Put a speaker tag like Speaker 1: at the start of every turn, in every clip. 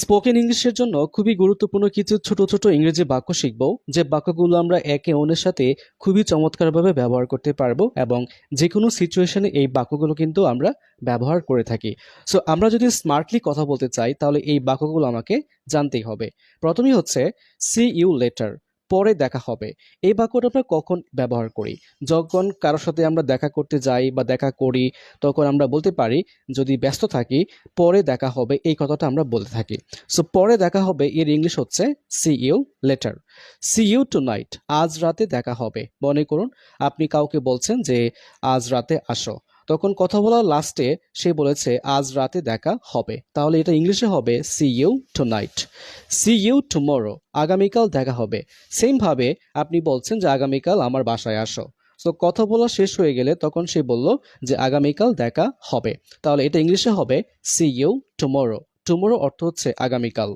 Speaker 1: Spoken ইংলিশের জন্য খুবই গুরুত্বপূর্ণ কিছু ছোট ছোট ইংরেজি বাক্য শিখব, যে বাক্যগুলো আমরা একে অন্যের সাথে খুবই চমৎকারভাবে ব্যবহার করতে পারব এবং যে কোনো সিচুয়েশনে এই বাক্যগুলো কিন্তু আমরা ব্যবহার করে থাকি। সো আমরা যদি স্মার্টলি কথা বলতে চাই, তাহলে এই বাক্যগুলো আমাকে জানতেই হবে। প্রথমেই হচ্ছে সি ইউ লেটার পরে দেখা হবে। এই বাক্যটা আমরা কখন ব্যবহার করি? যখন কারোর সাথে আমরা দেখা করতে যাই বা দেখা করি, তখন আমরা বলতে পারি, যদি ব্যস্ত থাকি, পরে দেখা হবে। এই কথাটা আমরা বলতে থাকি। সো পরে দেখা হবে, এর ইংলিশ হচ্ছে see you later see you tonight আজ রাতে দেখা হবে। মনে করুন, আপনি কাউকে বলছেন যে, আজ রাতে আসো। তখন কথা বলার লাস্টে সে বলেছে, আজ রাতে দেখা হবে। তাহলে এটা ইংলিশে হবে see you tonight see you tomorrow আগামীকাল দেখা হবে। সেম ভাবে আপনি বলছেন যে, আগামীকাল আমার বাসায় আসো। সো কথা বলা শেষ হয়ে গেলে তখন সে বলল যে, আগামীকাল দেখা হবে। তাহলে এটা ইংলিশে হবে সি ইউ টুমোরো টুমোরো অর্থ হচ্ছে আগামীকাল।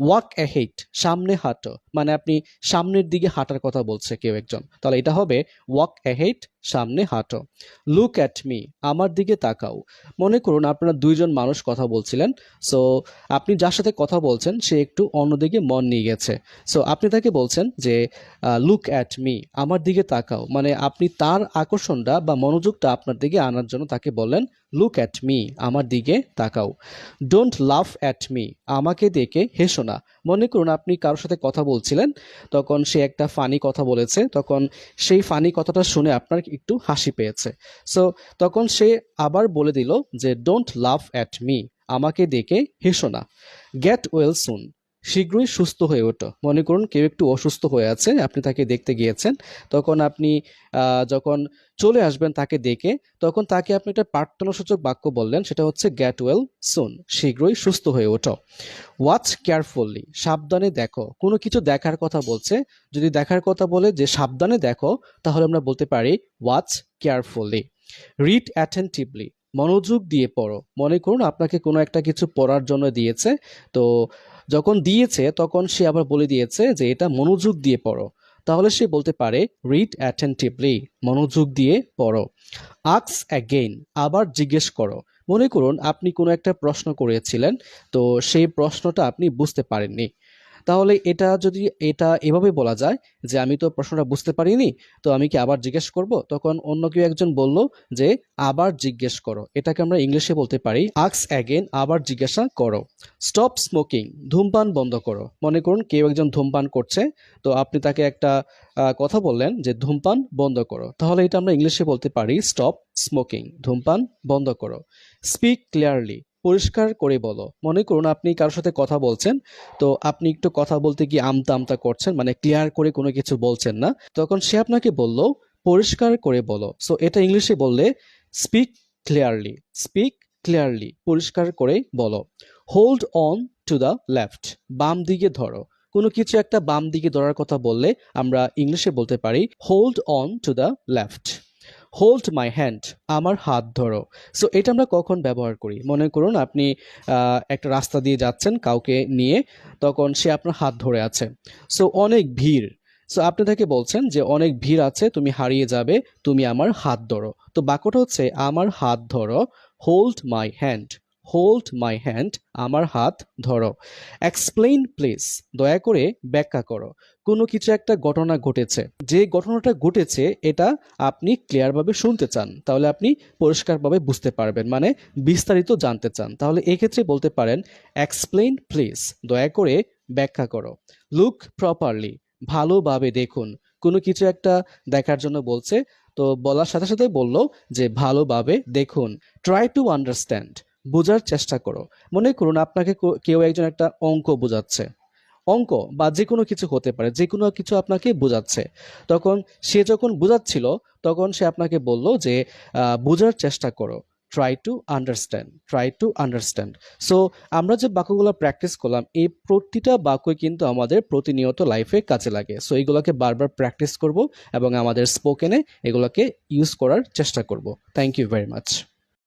Speaker 1: ওয়াক অ্যাহেড সামনে হাঁটো। মানে আপনি সামনের দিকে হাঁটার কথা বলছে কেউ একজন। তাহলে এটা হবে ওয়াক অ্যাহেড সামনে হাঁটো। লুক অ্যাট মি আমার দিকে তাকাও। মনে করুন আপনারা দুইজন মানুষ কথা বলছিলেন। সো আপনি যার সাথে কথা বলছেন, সে একটু অন্যদিকে মন নিয়ে গেছে। সো আপনি তাকে বলছেন যে লুক অ্যাট মি আমার দিকে তাকাও। মানে আপনি তার আকর্ষণটা বা মনোযোগটা আপনার দিকে আনার জন্য তাকে বললেন লুক অ্যাট মি আমার দিকে তাকাও। ডোন্ট লাভ অ্যাট মি আমাকে দেখে হেসো না। মনে করুন আপনি কারোর সাথে কথা বলছিলেন, তখন সে একটা ফানি কথা বলেছে, তখন সেই ফানি কথাটা শুনে আপনার একটু হাসি পেয়েছে। সো তখন সে আবার বলে দিল যে ডোন্ট লাভ অ্যাট মি আমাকে দেখে হেসো না। গেট ওয়েল সুন শীঘ্রই সুস্থ হয়ে ওঠো। মনে করুন কেউ একটু অসুস্থ হয়ে আছে, আপনি তাকে দেখতে গিয়েছেন, তখন আপনি যখন চলে আসবেন তাকে দেখে, তখন তাকে আপনি একটা প্রার্থনাসূচক বাক্য বললেন, সেটা হচ্ছে গ্যাট ওয়েল সুন শীঘ্রই সুস্থ হয়ে ওঠো। ওয়াচ কেয়ারফুললি সাবধানে দেখো। কোনো কিছু দেখার কথা বলছে, যদি দেখার কথা বলে যে সাবধানে দেখো, তাহলে আমরা বলতে পারি ওয়াচ কেয়ারফুললি রিড অ্যাটেন্টিভলি মনোযোগ দিয়ে পড়ো। মনে করুন আপনাকে কোনো একটা কিছু পড়ার জন্য দিয়েছে, তো যখন দিয়েছে, তখন সে আবার বলে দিয়েছে যে, এটা মনোযোগ দিয়ে পড়ো। তাহলে সে বলতে পারে রিড অ্যাটেন্টিভলি মনোযোগ দিয়ে পড়ো। আক্স অ্যাগেইন আবার জিজ্ঞেস করো। মনে করুন, আপনি কোনো একটা প্রশ্ন করেছিলেন, তো সেই প্রশ্নটা আপনি বুঝতে পারেননি। তাহলে এটা যদি, এটা এভাবে বলা যায় যে আমি তো প্রশ্নটা বুঝতে পারিনি, তো আমি কি আবার জিজ্ঞেস করব? তখন অন্য কেউ একজন বলল যে আবার জিজ্ঞেস করো। এটাকে আমরা ইংলিশে বলতে পারি আক্স অ্যাগেন আবার জিজ্ঞাসা করো। স্টপ স্মোকিং ধূমপান বন্ধ করো। মনে করুন কেউ একজন ধূমপান করছে, তো আপনি তাকে একটা কথা বললেন যে ধূমপান বন্ধ করো। তাহলে এটা আমরা ইংলিশে বলতে পারি স্টপ স্মোকিং ধূমপান বন্ধ করো। স্পিক ক্লিয়ারলি পরিষ্কার করে বলো। মনে করুন আপনি কারোর সাথে কথা বলছেন, তো আপনি একটু কথা বলতে গিয়ে আমতা আমতা করছেন মানে ক্লিয়ার করে কোনো কিছু বলছেন না, তখন সে আপনাকে বলল, পরিষ্কার করে বলো। সো এটা ইংলিশে বললে স্পিক ক্লিয়ারলি স্পিক ক্লিয়ারলি পরিষ্কার করে বলো। Hold on to the left বাম দিকে ধরো। কোনো কিছু একটা বাম দিকে ধরার কথা বললে আমরা ইংলিশে বলতে পারি hold on to the left hold my hand আমার হাত ধরো। সো এটা আমরা কখন ব্যবহার করি? মনে করুন আপনি একটা রাস্তা দিয়ে যাচ্ছেন কাউকে নিয়ে, তখন সে আপনার হাত ধরে আছে। সো অনেক ভিড়। সো আপনি তাকে বলছেন যে, অনেক ভিড় আছে, তুমি হারিয়ে যাবে, তুমি আমার হাত ধরো। তো বাক্যটা হচ্ছে, আমার হাত ধরো hold my hand hold my hand আমার হাত ধরো। এক্সপ্লেইন প্লিজ দয়া করে ব্যাখ্যা করো। কোনো কিছু একটা ঘটনা ঘটেছে। যে ঘটনাটা ঘটেছে, এটা আপনি ক্লিয়ারভাবে শুনতে চান। তাহলে আপনি পরিষ্কারভাবে বুঝতে পারবেন মানে বিস্তারিত জানতে চান। তাহলে এক্ষেত্রে বলতে পারেন এক্সপ্লেইন প্লিজ দয়া করে ব্যাখ্যা করো। লুক প্রপারলি ভালোভাবে দেখুন। কোনো কিছু একটা দেখার জন্য বলছে, তো বলার সাথে সাথে বলল যে ভালোভাবে দেখুন। ট্রাই টু আন্ডারস্ট্যান্ড বোঝার চেষ্টা করো। মনে করুন আপনাকে কেউ একজন একটা অঙ্ক বোঝাচ্ছে। অঙ্ক বা যে কোনো কিছু হতে পারে যে কোনো কিছু আপনাকে বোঝাচ্ছে। তখন সে যখন বোঝাচ্ছিল, তখন সে আপনাকে বলল যে বোঝার চেষ্টা করো। Try to understand try to understand so আমরা যে বাক্যগুলো প্র্যাকটিস করলাম, এই প্রতিটা বাক্যই কিন্তু আমাদের প্রতিনিয়ত লাইফে কাজে লাগে। সো এইগুলোকে বারবার প্র্যাকটিস করব এবং আমাদের স্পোকেনে এগুলোকে ইউজ করার চেষ্টা করব। Thank you very much